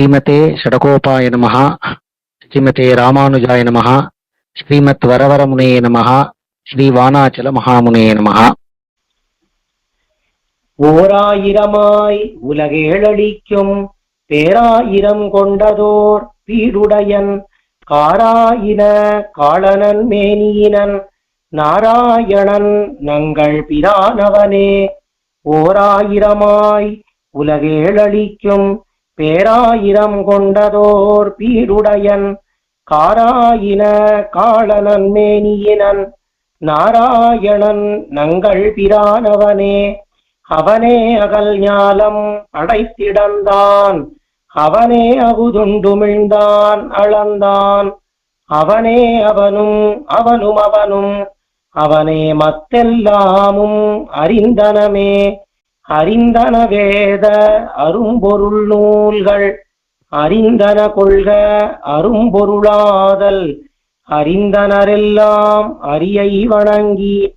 ஸ்ரீமதே ஷடகோபாய நமः ஸ்ரீமதே ராமானுஜாய நமः ஸ்ரீமத் வரவரமுனே நமः ஸ்ரீ வானாச்சல மகாமுனே நமः ஓராயிரமாய் உலகேழடிக்கும் பேராயிரம் கொண்டதோர் பீடுடையன் காராயின காளனன் மேனியினன் நாராயணன் நங்கள் பிரானவனே. ஓராயிரமாய் உலகேழளிக்கும் பேராயிரம் கொண்டதோர் பீடுடையன் காராயின காளனன் மேனியினன் நாராயணன் நங்கள் பிரானவனே. அவனே அகல் ஞாலம் அடைத்திடந்தான் அவனே அவுதுண்டுமிழ்ந்தான் அளந்தான். அவனே அவனும் அவனும் அவனும் அவனே மத்தெல்லாமும் அறிந்தனமே. அறிந்தன வேத அரும்பொருள் நூல்கள் அறிந்தன கொள்க அரும்பொருளாதல் அறிந்தனரெல்லாம் அரியை வணங்கி.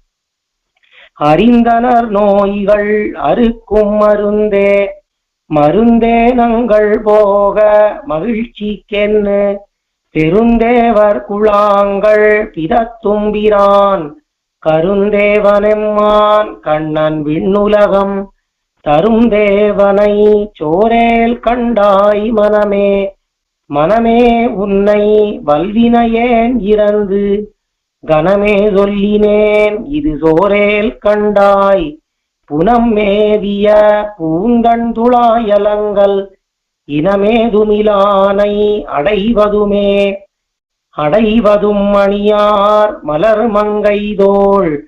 அறிந்தனர் நோய்கள் அறுக்கும் மருந்தே மருந்தே நங்கள் போக மகிழ்ச்சிக்கென்னு. பெருந்தேவர் குழாங்கள் பிதத்தும்பிரான் கருந்தேவனெம்மான் கண்ணன் விண்ணுலகம். தரும் தேவனை சோரேல் கண்டாய் மனமே. மனமே உன்னை வல்வினையேன் இறந்து. கனமே சொல்லினேன் இது சோரேல் கண்டாய். புனம் மேவிய பூங்கண்துளாயலங்கள் இனமேதுமிலானை அடைவதுமே. அடைவதும் மணியார் மலர் மங்கைதோள்.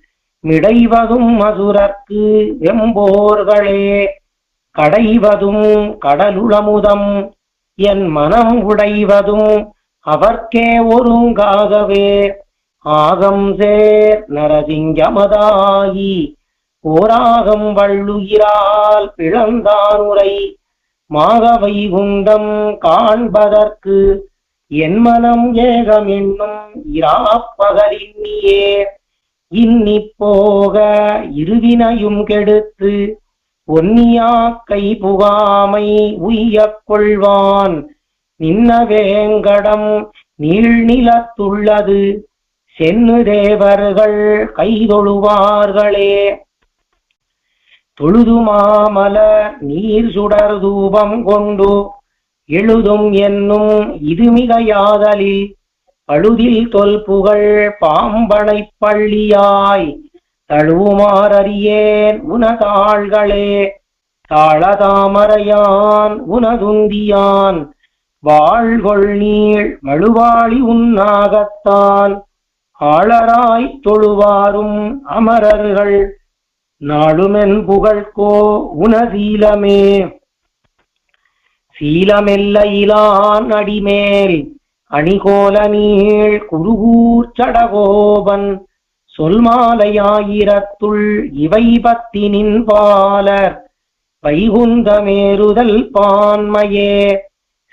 மிடைவதும் மதுரற்கு எம்போர்களே கடைவதும் கடலுளமுதம் என் மனம் உடைவதும் அவர்க்கே ஒருங்காகவே. ஆகம் சேர் நரசிங்கமதாயி ஓராகம் வள்ளுயிரால் பிளந்தானுரை மாகவை குண்டம் காண்பதற்கு என் மனம் ஏகம் என்னும் இராப்பகலின்னியே இன்னி போக இருவினையும் கெடுத்து ஒன்னியாக்கை புகாமை உய்யக் கொள்வான். நின்ன வேங்கடம் நீழ்நிலத்துள்ளது சென்னு தேவர்கள் கைதொழுவார்களே. தொழுது மாமல நீர் சுடர் தூபம் கொண்டு எழுதும் என்னும் இது மிகையாதலில் பழுதில் தொல் புகழ் பாம்பனை பள்ளியாய் தழுவுமாறறியேன் உனதாள்களே தாளதாமரையான் உனதுந்தியான் வாழ்கொள் நீள் மழுவாளி உன்னாகத்தான் ஆளராய் தொழுவாரும் அமரர்கள் நாளுமென் புகழ்கோ உனசீலமே. சீலமெல்லையிலான் அடிமேல் அணிகோல நீள் குருகூர் சடகோபன் சொல்மாலையாயிரத்துள் இவை பத்தினின் பாலர் வைகுந்தமேறுதல் பான்மையே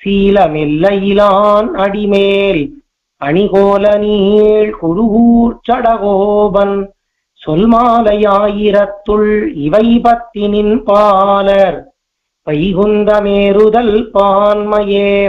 சீலமெல்லையிலான் அடிமேல் அணிகோல நீள் குருகூர் சடகோபன் சொல்மாலையாயிரத்துள் இவை பத்தினின் பாலர் வைகுந்தமேறுதல் பான்மையே.